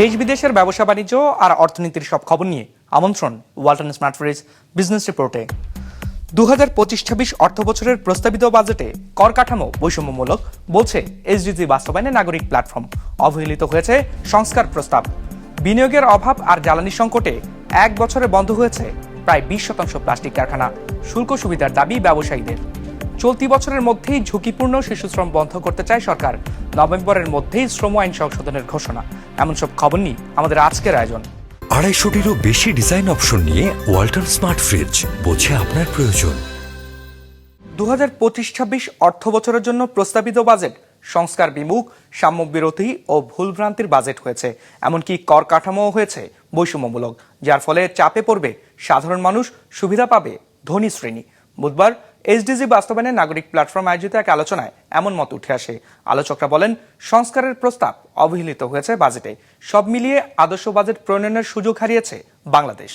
দেশ বিদেশের ব্যবসা বাণিজ্য আর অর্থনীতির সব খবর নিয়ে আমন্ত্রণ ওয়ালটন স্মার্ট ফ্রিজ বিজনেস রিপোর্টে। দু হাজার পঁচিশ ছাব্বিশ অর্থ বছরের প্রস্তাবিত বাজেটে কর কাঠামো বৈষম্যমূলক বলছে এসডিজি বাস্তবায়নে নাগরিক প্ল্যাটফর্ম। অবহেলিত হয়েছে সংস্কার প্রস্তাব। বিনিয়োগের অভাব আর জ্বালানি সংকটে এক বছরে বন্ধ হয়েছে প্রায় বিশ শতাংশ প্লাস্টিক কারখানা। শুল্ক সুবিধার দাবি ব্যবসায়ীদের। চলতি বছরের মধ্যেই ঝুঁকিপূর্ণ শিশুশ্রম বন্ধ করতে চায় সরকার। নভেম্বরের মধ্যেই শ্রম আইন সংশোধনের ঘোষণা। এমন সব খবর নিয়ে আমাদের আজকের আয়োজন। আড়াইশোটিরও বেশি ডিজাইন অপশন নিয়ে ওয়াল্টন স্মার্ট ফ্রিজ বোঝে আপনার প্রয়োজন। দু হাজার পঁচিশ ছাব্বিশ অর্থ বছরের জন্য প্রস্তাবিত বাজেট। সংস্কার বিমুখ সাম্য বিরোধী ও ভুলভ্রান্তির বাজেট হয়েছে। এমনকি কর কাঠামোও হয়েছে বৈষম্যমূলক যার ফলে চাপে পড়বে সাধারণ মানুষ সুবিধা পাবে ধনী শ্রেণি। বুধবার এইচডিজি বাস্তবায়নে নাগরিক প্ল্যাটফর্ম আয়োজিত এক আলোচনায় এমন মত উঠে আসে। আলোচকরা বলেন, সংস্কারের প্রস্তাব অবহেলিত হয়েছে বাজেটে। সব মিলিয়ে আদর্শ বাজেট প্রণয়নের সুযোগ হারিয়েছে বাংলাদেশ।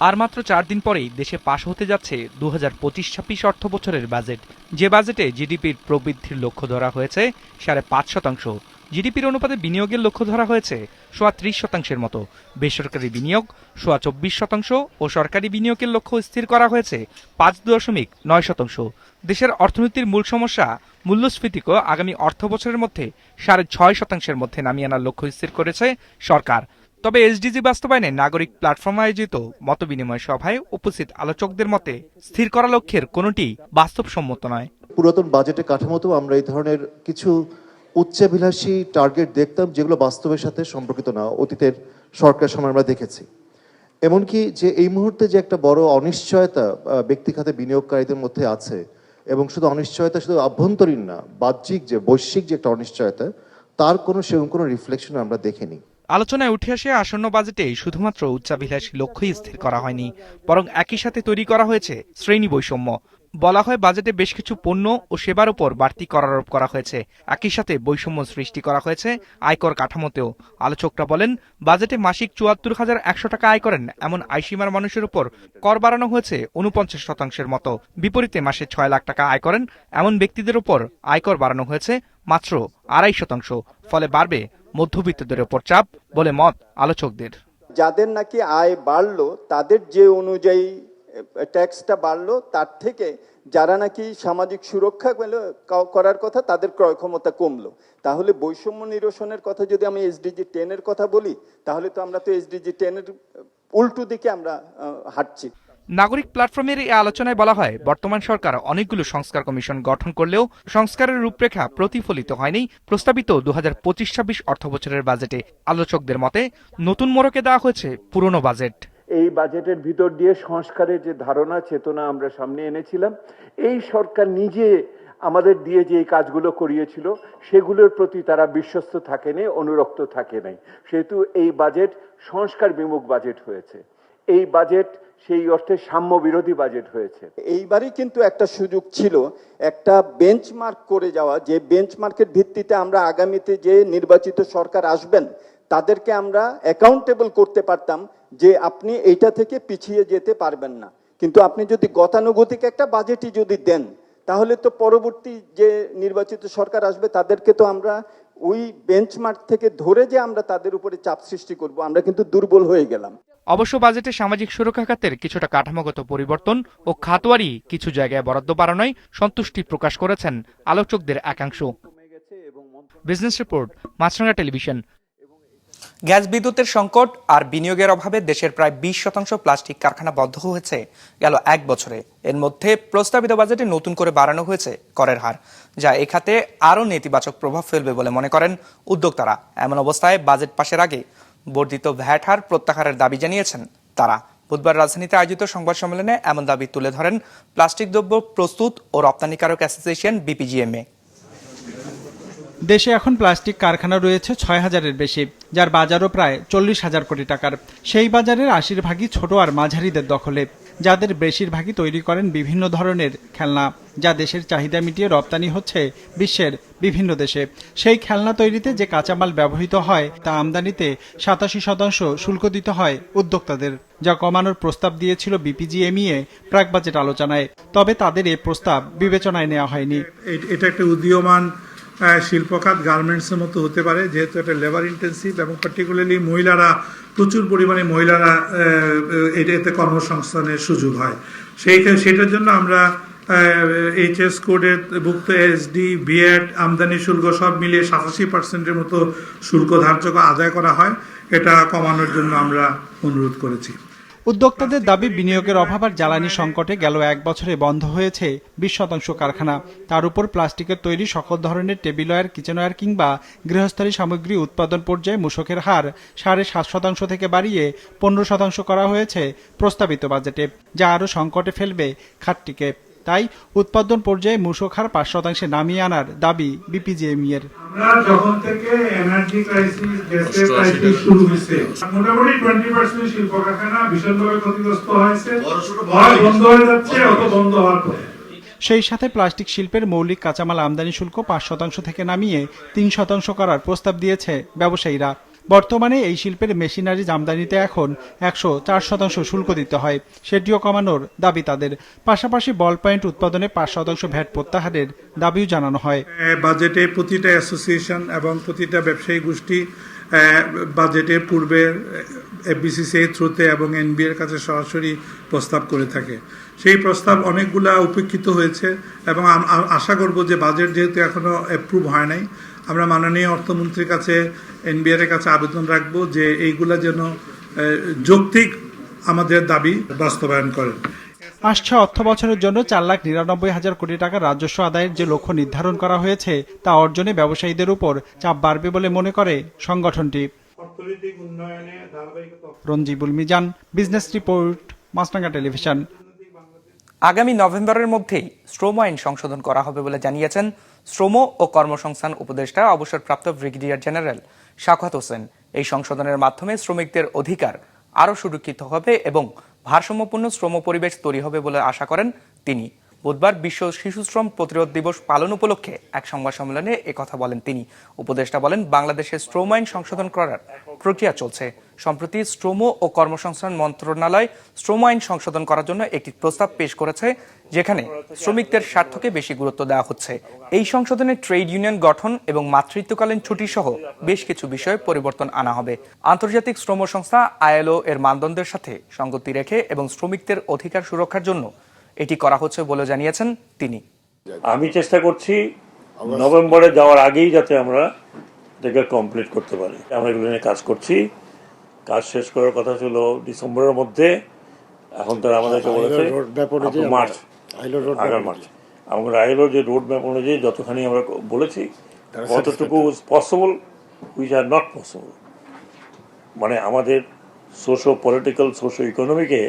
আর মাত্র চার দিন পরেই দেশে পাশ হতে যাচ্ছে দু হাজার পঁচিশ ছাব্বিশ অর্থ বছরের বাজেট। যে বাজেটে জিডিপির প্রবৃদ্ধির লক্ষ্য ধরা হয়েছে সাড়ে পাঁচ শতাংশ। জিডিপির অনুপাতে বিনিয়োগের লক্ষ্য ধরা হয়েছে সোয়া ত্রিশ শতাংশের মতো। বেসরকারি বিনিয়োগ সোয়া চব্বিশ শতাংশ ও সরকারি বিনিয়োগের লক্ষ্য স্থির করা হয়েছে পাঁচ দশমিক নয় শতাংশ। দেশের অর্থনীতির মূল সমস্যা মূল্যস্ফীতিকেও আগামী অর্থ বছরের মধ্যে সাড়ে ছয় শতাংশের মধ্যে নামিয়ে আনার লক্ষ্য স্থির করেছে সরকার। তবে এসডিজি বাস্তবায়নে নাগরিক প্ল্যাটফর্ম আয়োজিত মতবিনিময় সভায় উপস্থিত আলোচকদের মতে স্থির করা লক্ষ্যের কোনোটি বাস্তবসম্মত নয়। পুরাতন বাজেটের কাঠামোতেও আমরা এই ধরনের কিছু উচ্চাভিলাষী টার্গেট দেখতাম যেগুলো বাস্তবের সাথে সম্পর্কিত না অতীতের সরকার সময় আমরা দেখেছি। এমনকি যে এই মুহূর্তে যে একটা বড় অনিশ্চয়তা আহ, ব্যক্তি খাতে বিনিয়োগকারীদের মধ্যে আছে এবং শুধু অনিশ্চয়তা শুধু আভ্যন্তরীণ না বাহ্যিক যে বৈশ্বিক যে একটা অনিশ্চয়তা তার কোনো সেরকম কোনো রিফ্লেকশন আমরা দেখিনি। আলোচনায় উঠে আসে আসন্ন বাজেটে শুধুমাত্র উচ্চাভিলাষী লক্ষ্যই স্থির করা হয়নি বরং একই সাথে তৈরি করা হয়েছে শ্রেণি বৈষম্য। বলা হয় বাজেটে বেশ কিছু পণ্য ও সেবার উপর বাড়তি কর আরোপ করা হয়েছে। একই সাথে বৈষম্য সৃষ্টি করা হয়েছে আয়কর কাঠামোতেও। আলোচকরা বলেন, বাজেটে মাসিক চুয়াত্তর হাজার একশো টাকা আয় করেন এমন আইসীমার মানুষের উপর কর বাড়ানো হয়েছে উনপঞ্চাশ শতাংশের মতো। বিপরীতে মাসে ছয় লাখ টাকা আয় করেন এমন ব্যক্তিদের উপর আয়কর বাড়ানো হয়েছে মাত্র আড়াই শতাংশ, ফলে বাড়বে মধ্যবিত্তদের ওপর চাপ বলে মত আলোচকদের। যাদের নাকি আয় বাড়লো, তাদের যে অনুযায়ী ট্যাক্সটা বাড়লো, তার থেকে যারা নাকি সামাজিক সুরক্ষা করার কথা, তাদের ক্রয় ক্ষমতা কমলো। তাহলে বৈষম্য নিরসনের কথা যদি আমি এসডিজি টেনের কথা বলি, তাহলে তো আমরা তো এসডিজি টেনের উল্টো দিকে আমরা হাঁটছি। নাগরিক প্ল্যাটফর্মের এই আলোচনায় বলা হয়, বর্তমান সরকার অনেকগুলো সংস্কার কমিশন গঠন করলেও সংস্কারের রূপরেখা প্রতিফলিত হয়নি। প্রস্তাবিত দু হাজার পঁচিশ ছাব্বিশ অর্থবছরের বাজেটে আলোচকদের মতে, নতুন মোড়কে দেওয়া হয়েছে পুরনো বাজেট। এই বাজেটের ভিতর দিয়ে সংস্কারের যে ধারণা, চেতনা আমরা সামনে এনেছিলাম, এই সরকার নিজে আমাদের দিয়ে যে কাজগুলো করিয়েছিল, সেগুলোর প্রতি তারা বিশ্বস্ত থাকে থাকেনি অনুরক্ত থাকে নাই। সেহেতু এই বাজেট সংস্কার বিমুখ বাজেট হয়েছে। এই বাজেট সেই অর্থে সাম্য বিরোধী বাজেট হয়েছে। এইবারই কিন্তু একটা সুযোগ ছিল, একটা বেঞ্চমার্ক করে যাওয়া, যে বেঞ্চমার্কের ভিত্তিতে আমরা আগামীতে যে নির্বাচিত সরকার আসবেন তাদেরকে আমরা অ্যাকাউন্টেবল করতে পারতাম যে আপনি এইটা থেকে পিছিয়ে যেতে পারবেন না। কিন্তু আপনি যদি গতানুগতিক একটা বাজেটই যদি দেন তাহলে তো পরবর্তী যে নির্বাচিত সরকার আসবে তাদেরকে তো আমরা ওই বেঞ্চমার্ক থেকে ধরে যে আমরা তাদের উপরে চাপ সৃষ্টি করব আমরা কিন্তু দুর্বল হয়ে গেলাম। অবশ্য বাজেটে সামাজিক সুরক্ষা খাতের কিছুটা কাঠামোগত পরিবর্তন ও খাতোয়ারি কিছু জায়গায় বরাদ্দ বাড়ানোয় সন্তুষ্টি প্রকাশ করেছেন আলোচকদের একাংশ। Business report Maasranga television gas বিদ্যুতের সংকট আর বিনিয়োগের অভাবে দেশের প্রায় বিশ শতাংশ প্লাস্টিক কারখানা বন্ধ হয়েছে গেল এক বছরে। এর মধ্যে প্রস্তাবিত বাজেটে নতুন করে বাড়ানো হয়েছে করের হার, যা এ খাতে আরও নেতিবাচক প্রভাব ফেলবে বলে মনে করেন উদ্যোক্তারা। এমন অবস্থায় বাজেট পাশের আগে বর্ধিত ভ্যাট হার প্রত্যাহারের দাবি জানিয়েছেন তারা। বুধবার রাজধানীতে আয়োজিত সংবাদ সম্মেলনে এমন দাবি তুলে ধরেন প্লাস্টিক দ্রব্য প্রস্তুত ও রপ্তানিকারক অ্যাসোসিয়েশন বিপিজিএমএ। দেশে এখন প্লাস্টিক কারখানা রয়েছে ছয় হাজারের বেশি, যার বাজারও প্রায় চল্লিশ হাজার কোটি টাকার। সেই বাজারের আশির ভাগই ছোট আর মাঝারিদের দখলে, যাদের বেশিরভাগই তৈরি করেন বিভিন্ন ধরনের খেলনা, যা দেশের চাহিদা মিটিয়ে রপ্তানি হচ্ছে বিশ্বের বিভিন্ন দেশে। সেই খেলনা তৈরিতে যে কাঁচামাল ব্যবহৃত হয়, তা আমদানিতে সাতাশি শতাংশ শুল্ক দিতে হয় উদ্যোক্তাদের, যা কমানোর প্রস্তাব দিয়েছিল বিপিজিএমইএ প্রাক বাজেট আলোচনায়। তবে তাদের এ প্রস্তাব বিবেচনায় নেওয়া হয়নি। এটা একটা উদীয়মান শিল্পখাত গার্মেন্টসের মতো হতে পারে, যেহেতু এটা লেবার ইন্টেন্সিভ এবং পার্টিকুলারলি মহিলারা, প্রচুর পরিমাণে মহিলারা এতে কর্মসংস্থানের সুযোগ হয়। সেই সেটার জন্য আমরা এইচএস কোডের ভুক্ত এসডি বিএড আমদানি শুল্ক সব মিলিয়ে সাতাশি পার্সেন্টের মতো শুল্ক ধার্য আদায় করা হয়। এটা কমানোর জন্য আমরা অনুরোধ করেছি। উদ্যোক্তাদের দাবি, বিনিয়োগের অভাব আর জ্বালানি সংকটে গেল এক বছরে বন্ধ হয়েছে বিশ শতাংশ কারখানা। তার উপর প্লাস্টিকের তৈরি সকল ধরনের টেবিলওয়্যার কিচেনওয়্যার কিংবা গৃহস্থালী সামগ্রী উৎপাদন পর্যায়ে মূসকের হার সাড়ে সাত শতাংশ থেকে বাড়িয়ে পনেরো শতাংশ করা হয়েছে প্রস্তাবিত বাজেটে, যা আরও সংকটে ফেলবে খাতটিকে। তাই উৎপাদন পর্যায়ে মূসক হার পাঁচ শতাংশে নামিয়ে আনার দাবি বিপিজিএমই এর যখন থেকে এনার্জি ক্রাইসিস গ্যাসের ক্রাইসিস শুরু হয়েছে মোটামুটি টোয়েন্টি পার্সেন্ট শিল্প কারখানা ভীষণভাবে ক্ষতিগ্রস্ত হয়েছে। বন্ধ হয়ে যাচ্ছে অত বন্ধ হওয়ার পরে। সেই সাথে প্লাস্টিক শিল্পের মৌলিক কাঁচামাল আমদানি শুল্ক পাঁচ শতাংশ থেকে নামিয়ে তিন শতাংশ করার প্রস্তাব দিয়েছে ব্যবসায়ীরা। বর্তমানে এই শিল্পের মেশিনারিজ আমদানিতে এখন একশো চার শতাংশ শুল্ক দিতে হয়। সেটিও কমানোর দাবি তাদের। পাশাপাশি বল পয়েন্ট উৎপাদনে পাঁচ শতাংশ ভ্যাট প্রত্যাহারের দাবিও জানানো হয়। বাজেটে প্রতিটা অ্যাসোসিয়েশন এবং প্রতিটা ব্যবসায়ী গোষ্ঠী বাজেটের পূর্বে এফবিসিসিআই থ্রুতে এবং এনবিএর এর কাছে সরাসরি প্রস্তাব করে থাকে। সেই প্রস্তাব অনেকগুলা উপেক্ষিত হয়েছে এবং আশা করব যে বাজেট যেহেতু এখনও অ্যাপ্রুভ হয় নাই আমরা মাননীয় অর্থমন্ত্রীর কাছে এনবিআর এর কাছে আবেদন রাখব যে এইগুলা যেন যৌক্তিক আমাদের দাবি বাস্তবায়ন করেন। আসছে অর্থ বছরের জন্য চার লাখ নিরানব্বই হাজার কোটি টাকা রাজস্ব আদায়ের যে লক্ষ্য নির্ধারণ করা হয়েছে তা অর্জনে ব্যবসায়ীদের উপর চাপ বাড়বে বলে মনে করে সংগঠনটি। অর্থনৈতিক উন্নয়নে ধারাবাহিকতা Ranjibul Mizan business report Maasranga television. আগামী নভেম্বরের মধ্যেই শ্রম আইন সংশোধন করা হবে বলে জানিয়েছেন শ্রম ও কর্মসংস্থান উপদেষ্টা, অবসরপ্রাপ্ত ব্রিগেডিয়ার জেনারেল শাখাত হোসেন। এই সংশোধনের মাধ্যমে শ্রমিকদের অধিকার আরও সুরক্ষিত হবে এবং ভারসাম্যপূর্ণ শ্রম পরিবেশ তৈরি হবে বলে আশা করেন তিনি। বুধবার বিশ্ব শিশু শ্রম প্রতিরোধ দিবস পালন উপলক্ষে এক সংবাদ সম্মেলনে একথা বলেন তিনি। উপদেষ্টা বলেন, বাংলাদেশে শ্রম আইন সংশোধন করার প্রক্রিয়া চলছে। সম্প্রতি শ্রম ও কর্মসংস্থান মন্ত্রণালয় শ্রম আইন সংশোধন করার জন্য একটি প্রস্তাব পেশ করেছে, যেখানে শ্রমিকদের স্বার্থকে বেশি গুরুত্ব দেওয়া হচ্ছে। এই সংশোধনে ট্রেড ইউনিয়ন গঠন এবং মাতৃত্বকালীন ছুটি সহ বেশ কিছু বিষয়ে পরিবর্তন আনা হবে। আন্তর্জাতিক শ্রম সংস্থা আইএলও এর মানদণ্ডের সাথে সঙ্গতি রেখে এবং শ্রমিকদের অধিকার সুরক্ষার জন্য এটি করা হচ্ছে বলে জানিয়েছেন তিনি। আমি চেষ্টা করছি নভেম্বরে যাওয়ার আগেই যাতে আমরা এটাকে কমপ্লিট করতে পারি। আমরা এগুলো নিয়ে কাজ করছি। কাজ শেষ করার কথা ছিল ডিসেম্বরের মধ্যে। এখন তারা আমাদেরকে বলেছে মার্চ আগার মার্চ আমরা আইলোর যে রোড ম্যাপ অনুযায়ী যতখানি আমরা বলেছি কতটুকু possible which are not possible মানে আমাদের সোশো পলিটিক্যাল সোশো ইকোনমিকে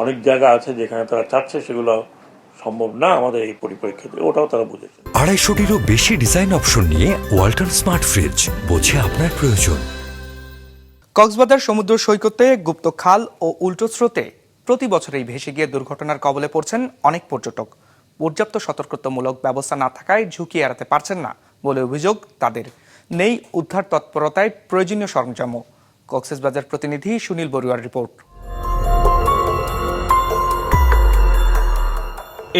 অনেক জায়গা আছে যেখানে তারা চাচ্ছে সেগুলো সম্ভব না আমাদের এই পরিপ্রেক্ষিতে। ওটাও তারা বুঝেছে। আড়াইশোটিরও বেশি ডিজাইন অপশন নিয়ে ওয়ালটন স্মার্ট ফ্রিজ বোঝে আপনার প্রয়োজন। কক্সবাজার সমুদ্র সৈকতে গুপ্ত খাল ও উল্টো স্রোতে প্রতি বছরেই ভেসে গিয়ে দুর্ঘটনার কবলে পড়ছেন অনেক পর্যটক। পর্যাপ্ত সতর্কতামূলক ব্যবস্থা না থাকায় ঝুঁকি এড়াতে পারছেন না বলে অভিযোগ তাদের। নেই উদ্ধার তৎপরতায় প্রয়োজনীয় সরঞ্জামও। কক্সবাজার প্রতিনিধি সুনীল বড়ুয়ার রিপোর্ট।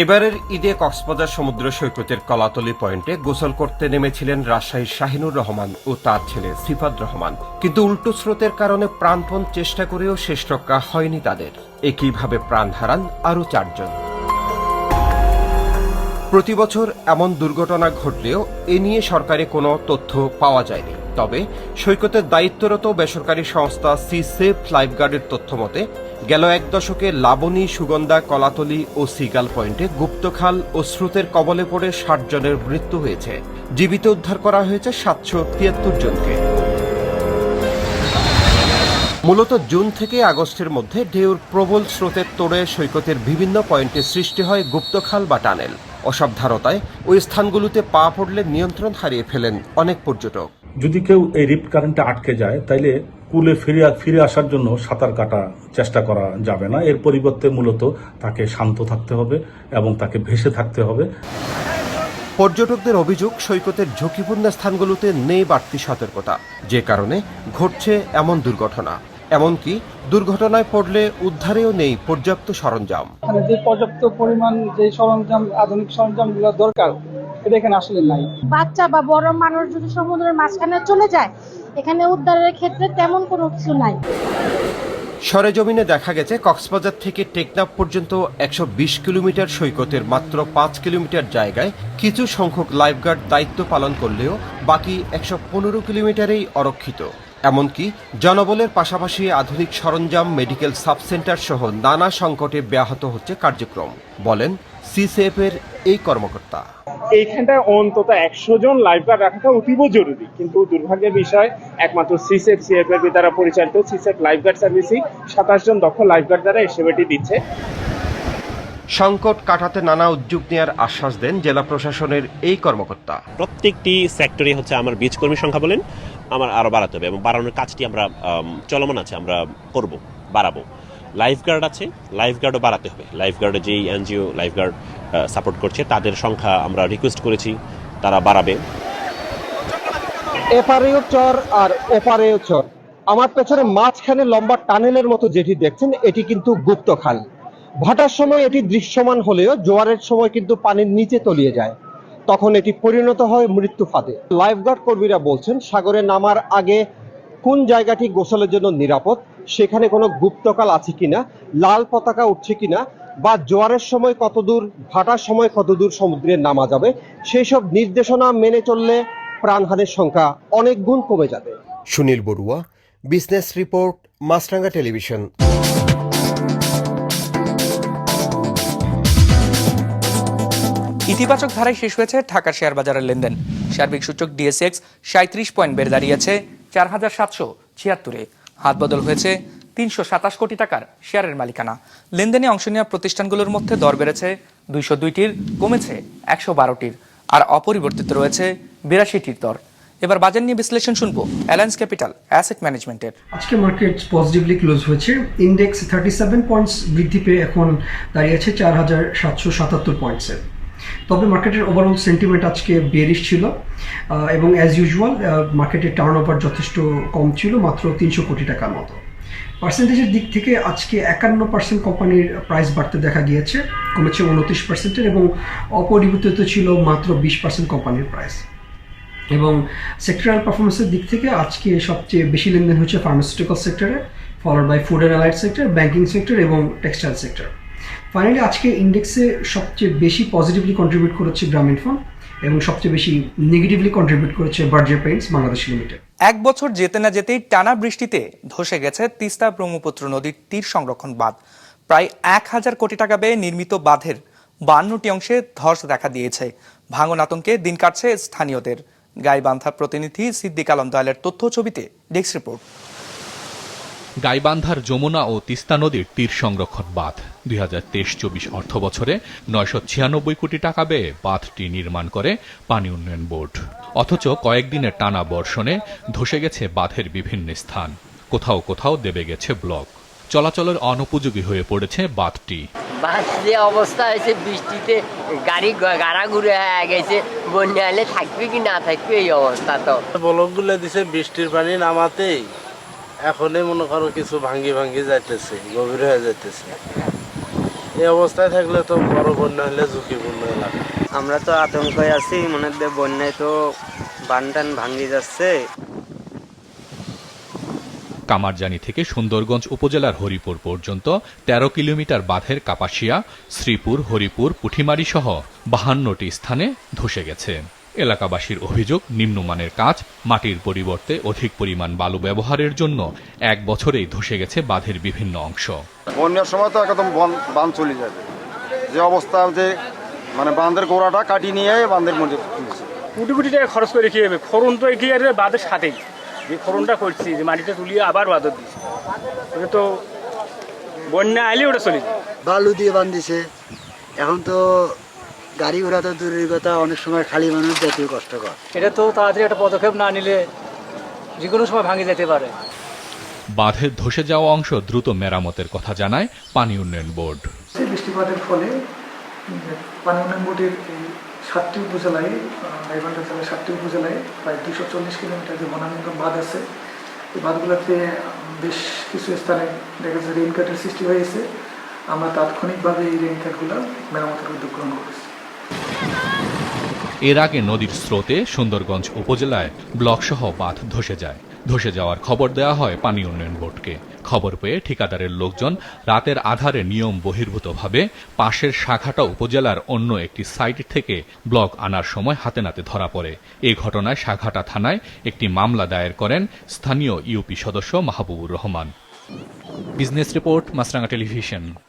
এবারের ঈদে কক্সবাজার সমুদ্র সৈকতের কলাতলি পয়েন্টে গোসল করতে নেমেছিলেন রাজশাহীর শাহিনুর রহমান ও তার ছেলে সিফাত রহমান। কিন্তু উল্টো স্রোতের কারণে প্রাণপণ চেষ্টা করেও শেষ রক্ষা হয়নি তাদের। একইভাবে প্রাণ হারান আরও চারজন। প্রতি বছর এমন দুর্ঘটনা ঘটলেও এ নিয়ে সরকারি কোনো তথ্য পাওয়া যায়নি। তবে সৈকতের দায়িত্বরত বেসরকারি সংস্থা সি সেফ লাইফগার্ডের তথ্য মতে, গেল এক দশকে লাবণী, সুগন্ধা, কলাতলি ও সিগাল পয়েন্টে গুপ্তখাল ও স্রোতের কবলে পড়ে ষাট জনের মৃত্যু হয়েছে। জীবিত উদ্ধার করা হয়েছে সাতশো তিয়াত্তর জনকে। মূলত জুন থেকে আগস্টের মধ্যে ঢেউর প্রবল স্রোতের তোড়ে সৈকতের বিভিন্ন পয়েন্টে সৃষ্টি হয় গুপ্তখাল বা টানেল। অসাবধানতায় ওই স্থানগুলোতে পা পড়লে নিয়ন্ত্রণ হারিয়ে ফেলেন অনেক পর্যটক। যদি কেউ এই রিপ কারেন্টে আটকে যায় তাইলে কুলে ফিরে ফিরে আসার জন্য সাঁতার কাটা চেষ্টা করা যাবে না। এর পরিবর্তে মূলত তাকে শান্ত থাকতে হবে এবং তাকে ভেসে থাকতে হবে। পর্যটকদের অভিযোগ সৈকতের ঝুঁকিপূর্ণ স্থানগুলোতে নেই বাড়তি সতর্কতা। যে কারণে ঘটছে এমন দুর্ঘটনা। এমনকি দুর্ঘটনায় পড়লে উদ্ধারেও নেই পর্যাপ্ত সরঞ্জাম। যে পর্যাপ্ত পরিমাণ যে সরঞ্জাম আধুনিক সরঞ্জামগুলো দরকার এটা এখানে আসলে নাই। বাচ্চা বা বড় মানুষ যদি সমুদ্রের মাঝখানে চলে যায় এখানে উদ্ধারের ক্ষেত্রে তেমন কোনো কিছু নাই। সরেজমিনে দেখা গেছে কক্সবাজার থেকে টেকনাফ পর্যন্ত একশো বিশ কিলোমিটার সৈকতের মাত্র পাঁচ কিলোমিটার জায়গায় কিছু সংখ্যক লাইফগার্ড দায়িত্ব পালন করলেও বাকি একশো পনেরো কিলোমিটারেই অরক্ষিত। এমনকি জনবলের পাশাপাশি আধুনিক সরঞ্জাম মেডিকেল সাবসেন্টার সহ নানা সংকটে ব্যাহত হচ্ছে কার্যক্রম বলেন সিসিএফ এর এই কর্মকর্তা। এইখানটায় অন্তত একশো জন লাইফগার্ড রাখাটা অতীব জরুরি কিন্তু দুর্ভাগ্যের বিষয় একমাত্র সিসেফ সিএফ এর দ্বারা পরিচালিত সিসেফ লাইফগার্ড সার্ভিসই সাতাশ জন দক্ষ লাইফগার্ড দ্বারা এই সেবাটি দিচ্ছে। সংকট কাটাতে নানা উদ্যোগ নেওয়ার আশ্বাস দেন জেলা প্রশাসনের এই কর্মকর্তা। প্রত্যেকটি সেক্টরে হচ্ছে আমার বীজ কর্মীর সংখ্যা বলেন। আমার আরও বাড়াতে হবে এবং বাড়ানোর কাজটি আমরা চলমান আছে, আমরা করব, বাড়াবো। লাইফগার্ড আছে লাইফগার্ডও বাড়াতে হবে। লাইফগার্ডে যেই এনজিও লাইফগার্ড সাপোর্ট করছে, তাদের সংখ্যা আমরা রিকোয়েস্ট করেছি, তারা বাড়াবে। এপারেও চর আর ওপারেও চর, আমার পেছনে মাঝখানে লম্বা টানেলের মতো যেটি দেখছেন, এটি কিন্তু গুপ্ত খাল। ভাটার সময় এটি দৃশ্যমান হলেও জোয়ারের সময় কিন্তু পানির নিচে তলিয়ে যায়। তখন এটি পরিণত হয় মৃত্যু ফাঁদে। লাইফগার্ড কর্মীরা বলছেন, সাগরে নামার আগে কোন জায়গাটি গোসলের জন্য নিরাপদ, সেখানে কোনো গুপ্তকাল আছে কিনা, লাল পতাকা উঠছে কিনা, বা জোয়ারের সময় কতদূর, ভাটার সময় কতদূর সমুদ্রে নামা যাবে সেই সব নির্দেশনা মেনে চললে প্রাণহানির সংখ্যা অনেক গুণ কমে যাবে। Sunil Barua, business report, Maasranga television. ইতিবাচক ধারায় শেষ হয়েছে ঢাকার শেয়ার বাজারের লেনদেন। সার্বিক সূচক ডিএসএক্স সাঁত্রিশ পয়েন্ট বেড়ে দাঁড়িয়েছে চার হাজার সাতশো ছিয়াত্তরে। হাত বদল হয়েছে তিনশো সাতাশ কোটি টাকার শেয়ারের মালিকানা। লেনদেনে অংশ নেওয়া প্রতিষ্ঠানগুলোর মধ্যে দর বেড়েছে দুইশো দুইটির, কমেছে একশো বারোটির, আর অপরিবর্তিত রয়েছে বিরাশিটির দর। এবার বাজার নিয়ে বিশ্লেষণ শুনব অ্যালায়েন্স ক্যাপিটাল অ্যাসেট ম্যানেজমেন্টের। আজকে মার্কেট পজিটিভলি ক্লোজ হয়েছে। ইন্ডেক্স থার্টি সেভেন পয়েন্টস বৃদ্ধি পেয়ে এখন দাঁড়িয়েছে চার হাজার সাতশো সাতাত্তর পয়েন্টসে। তবে মার্কেটের ওভারঅল সেন্টিমেন্ট আজকে বেরিশ ছিল এবং অ্যাজ ইউজুয়াল মার্কেটের টার্ন ওভার যথেষ্ট কম ছিল, মাত্র তিনশো কোটি টাকার মতো। পার্সেন্টেজের দিক থেকে আজকে একান্ন পার্সেন্ট কোম্পানির প্রাইস বাড়তে দেখা গিয়েছে, কমেছে উনত্রিশ পার্সেন্টের এবং অপরিবর্তিত ছিল মাত্র বিশ পার্সেন্ট কোম্পানির প্রাইস এবং সেক্টরাল পারফরমেন্সের দিক থেকে আজকে সবচেয়ে বেশি লেনদেন হচ্ছে ফার্মাসিউটিক্যাল সেক্টরে followed by food and allied sector banking sector এবং টেক্সটাইল সেক্টর ফাইনালি আজকে ইন্ডেক্সে সবচেয়ে বেশি পজিটিভলি কন্ট্রিবিউট করেছে গ্রামীণ ফোন এবং সবচেয়ে বেশি নেগেটিভলি কন্ট্রিবিউট করেছে বার্জার পেইন্টস বাংলাদেশ লিমিটেড এক বছর যেতে না যেতেই টানা বৃষ্টিতে ধসে গেছে তিস্তা ব্রহ্মপুত্র নদীর তীর সংরক্ষণ বাঁধ। প্রায় এক হাজার কোটি টাকা ব্যয়ে নির্মিত বাঁধের বান্নটি অংশে ধস দেখা দিয়েছে। ভাঙন আতঙ্কে দিন কাটছে স্থানীয়দের। গাইবান্ধা প্রতিনিধি সিদ্দিক আলম দয়ালের তথ্য ছবিতে ডেস্ক রিপোর্ট। গাইবান্ধার যমুনা ও তিস্তা নদীর তীর সংরক্ষণ বাঁধ। দুই হাজার তেইশ চব্বিশ অর্থ বছরে নয়শো ছিয়ানব্বই কোটি টাকা ব্যয়ে বাঁধটি নির্মাণ করে পানি উন্নয়ন বোর্ড। অথচ কয়েকদিনের টানা বর্ষণে ধসে গেছে বাঁধের বিভিন্ন স্থান। কোথাও কোথাও দেবে গেছে ব্লক। চলাচলের অনুপযোগী হয়ে পড়েছে বাঁধটি। বাস যে অবস্থা হয়েছে বৃষ্টিতে গাড়ি গাড়া ঘুরে হয়ে গেছে। বন্যা হলে থাকবে কি না থাকবে এই অবস্থা তো। ব্লকগুলো দিছে বৃষ্টির পানি নামাতেই। এখনই মনে করো কিছু ভাঙ্গি ভাঙ্গি যাইতেছে গভীর হয়ে যাইতেছে। এই অবস্থায় থাকলে তো বড় বন্যা হলে ঝুঁকিপূর্ণ এলাকা আমরা তো আতঙ্কে আছি মনে হয় বন্যায় তো বানটান ভাঙ্গি যাচ্ছে। কামারজানি থেকে সুন্দরগঞ্জ উপজেলার হরিপুর পর্যন্ত ১৩ কিলোমিটার বাঁধের কাপাসিয়া শ্রীপুর হরিপুর পুঠিমারি সহ বাহান্নটি স্থানে ধসে গেছে। এলাকাবাসীর অভিযোগ নিম্নমানের কাজ মাটির পরিবর্তে অধিক পরিমাণ বালু ব্যবহারের জন্য এক বছরেই ধসে গেছে বাঁধের বিভিন্ন অংশ। বন্যার সময় তো একদম বন- বাঁধ চলে যাবে যে অবস্থা যে মানে বাঁধের গোড়াটা কাটিয়ে নিয়ে বাঁধের মধ্যে কোটি কোটি টাকা খরচ করে কি হবে? ফোরন তো এগিয়ে আর বাদের সাথেই। যে ফোরনটা করছি যে মাটিটা তুলিয়ে আবার বাদর দিচ্ছি। ওটা তো বন্যা আইলে ওটা চলে যায়। বালু দিয়ে বান্ধিছে এখন তো গাড়ি ঘোড়া তো দূরের কথা অনেক সময় খালি মানুষ যেতে কষ্টকর এটা তো তাড়াতাড়ি একটা পদক্ষেপ না নিলে যে কোনো সময় ভাঙে যেতে পারে। বাঁধের ধসে যাওয়া অংশ দ্রুত মেরামতের কথা জানায় পানি উন্নয়ন বোর্ড। বৃষ্টিপাতের ফলে পানি উন্নয়ন বোর্ডের এই সাতটি উপজেলায় গাইবান্ধা জেলার সাতটি উপজেলায় প্রায় দুশো চল্লিশ কিলোমিটার যে বনানীয় বাঁধ আছে এই বাঁধগুলোতে বেশ কিছু স্থানে দেখা যাচ্ছে রেইনকাটের সৃষ্টি হয়েছে। আমরা তাৎক্ষণিকভাবে এই রেইনকাটগুলো মেরামতের উদ্যোগ গ্রহণ করেছি। এর আগে নদীর স্রোতে সুন্দরগঞ্জ উপজেলায় ব্লকসহ বাঁধ ধসে যায়। ধসে যাওয়ার খবর দেওয়া হয় পানি উন্নয়ন বোর্ডকে। খবর পেয়ে ঠিকাদারের লোকজন রাতের আধারে নিয়ম বহির্ভূতভাবে পাশের শাখাটা উপজেলার অন্য একটি সাইট থেকে ব্লক আনার সময় হাতে নাতে ধরা পড়ে। এই ঘটনায় শাখাটা থানায় একটি মামলা দায়ের করেন স্থানীয় ইউপি সদস্য Mahbubur Rahman. Business report, Maasranga television.